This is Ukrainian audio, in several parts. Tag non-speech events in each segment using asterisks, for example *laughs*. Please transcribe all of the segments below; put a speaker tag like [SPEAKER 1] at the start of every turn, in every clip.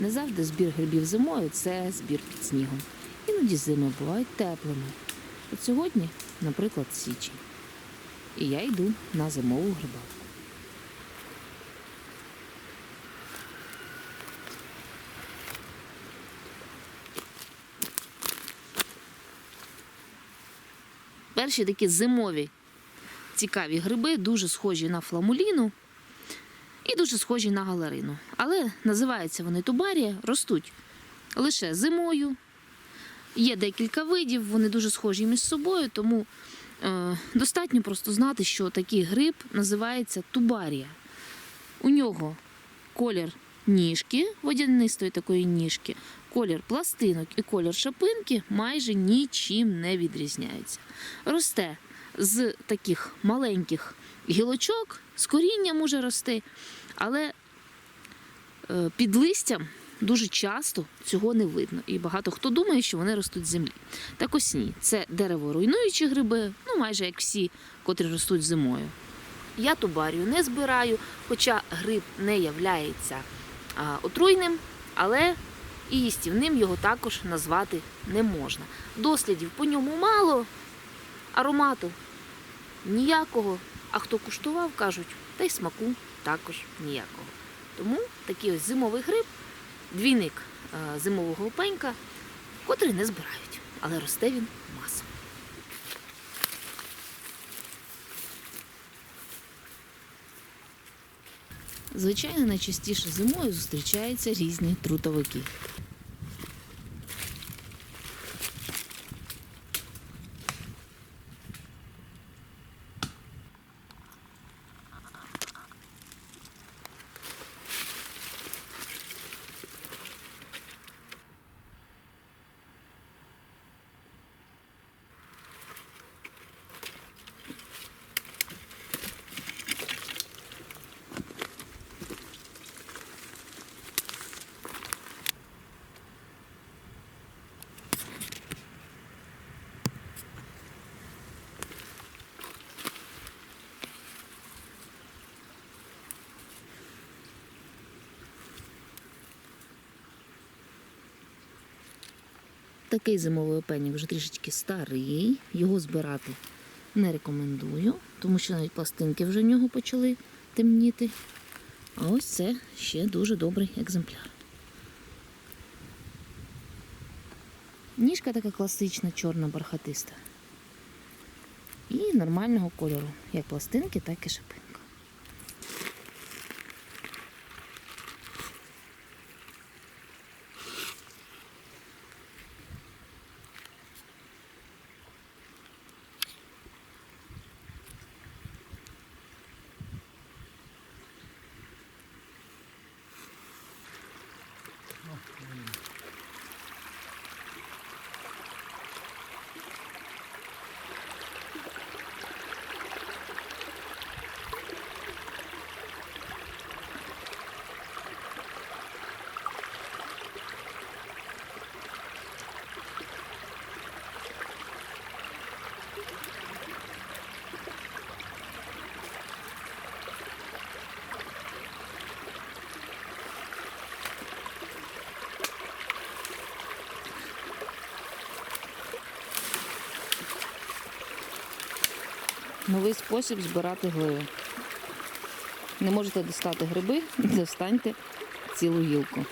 [SPEAKER 1] Не завжди збір грибів зимою це збір під снігом. Іноді зими бувають теплими. От сьогодні, наприклад, січень. І я йду на зимову грибалку. Перші такі зимові цікаві гриби, дуже схожі на фламуліну і дуже схожі на галерину. Але називаються вони тубарія, ростуть лише зимою. Є декілька видів, вони дуже схожі між собою, тому е, достатньо просто знати, що такий гриб називається тубарія. У нього колір ніжки, водянистої такої ніжки, колір пластинок і колір шапинки майже нічим не відрізняються. Росте з таких маленьких гілочок, з коріння може рости, але е, під листям дуже часто цього не видно. І багато хто думає, що вони ростуть з землі. Так ось ні, це дереворуйнуючі гриби, ну майже як всі, котрі ростуть зимою. Я тубарію не збираю, хоча гриб не являється отруйним, але і їстівним його також назвати не можна. Дослідів по ньому мало, аромату ніякого. А хто куштував, кажуть, та й смаку також ніякого. Тому такий ось зимовий гриб, двійник е, зимового опенька, котрий не збирають, але росте він масово. Звичайно, найчастіше зимою зустрічаються різні трутовики. Такий зимовий опенік вже трішечки старий, його збирати не рекомендую, тому що навіть пластинки вже в нього почали темніти. А ось це ще дуже добрий екземпляр. Ніжка така класична, чорна, бархатиста. І нормального кольору, як пластинки, так і шипинка. Новий спосіб збирати гливи. Не можете достати гриби, *laughs* достаньте цілу гілку.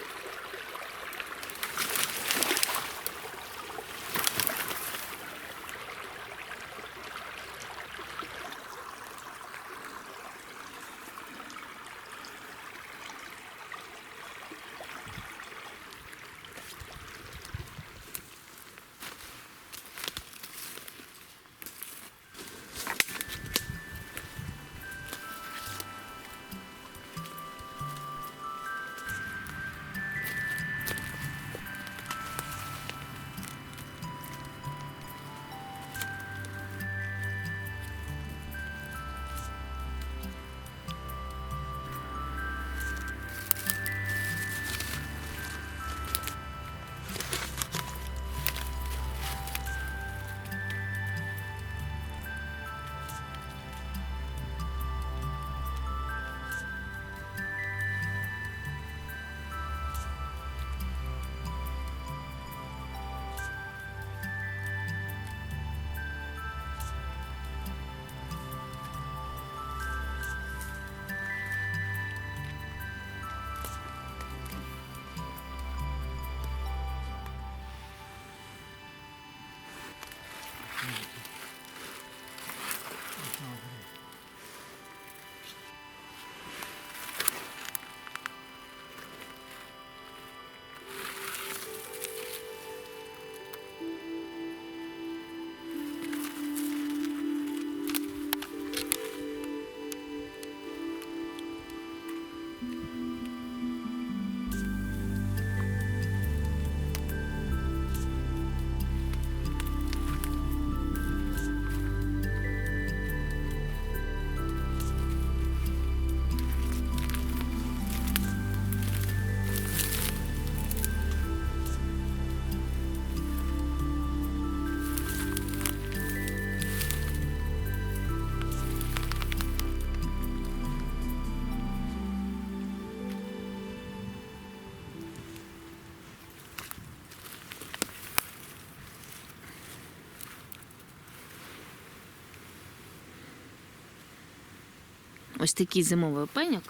[SPEAKER 1] Ось такий зимовий опеньок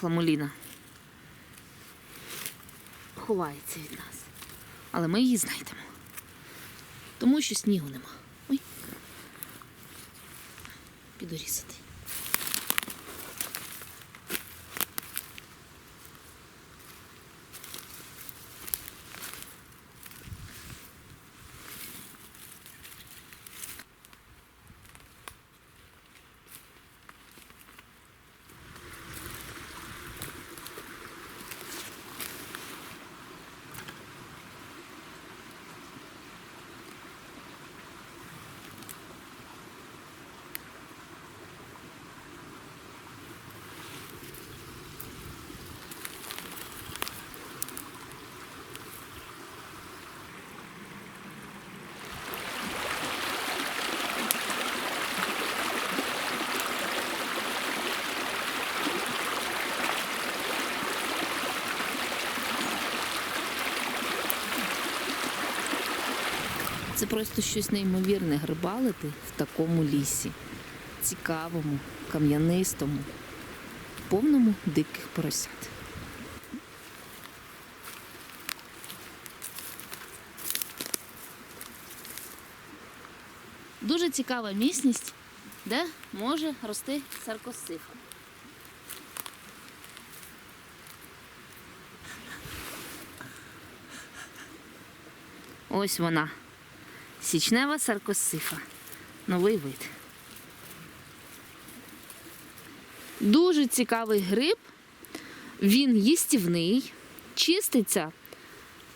[SPEAKER 1] фламуліна ховається від нас. Але ми її знайдемо. Тому що снігу нема. Ой. Піду Це просто щось неймовірне грибалити в такому лісі. Цікавому, кам'янистому, повному диких поросят. Дуже цікава місність, де може рости саркосифа. Ось вона. Січнева саркосифа. Новий вид. Дуже цікавий гриб. Він їстівний, чиститься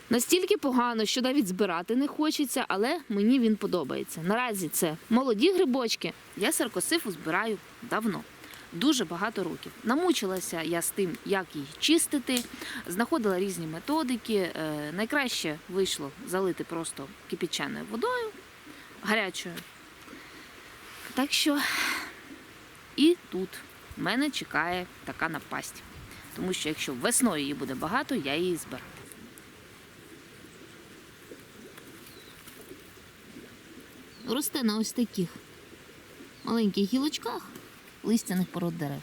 [SPEAKER 1] настільки погано, що навіть збирати не хочеться, але мені він подобається. Наразі це молоді грибочки. Я саркосифу збираю давно. Дуже багато років. Намучилася я з тим, як її чистити, знаходила різні методики. Е, найкраще вийшло залити просто кипяченою водою гарячою. Так що і тут мене чекає така напасть. Тому що якщо весною її буде багато, я її збираю. Росте на ось таких маленьких гілочках листяних пород дерев.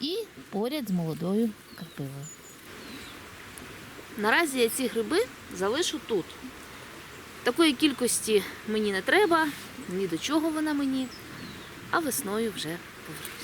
[SPEAKER 1] І поряд з молодою карпивою. Наразі я ці гриби залишу тут. Такої кількості мені не треба, ні до чого вона мені, а весною вже повернусь.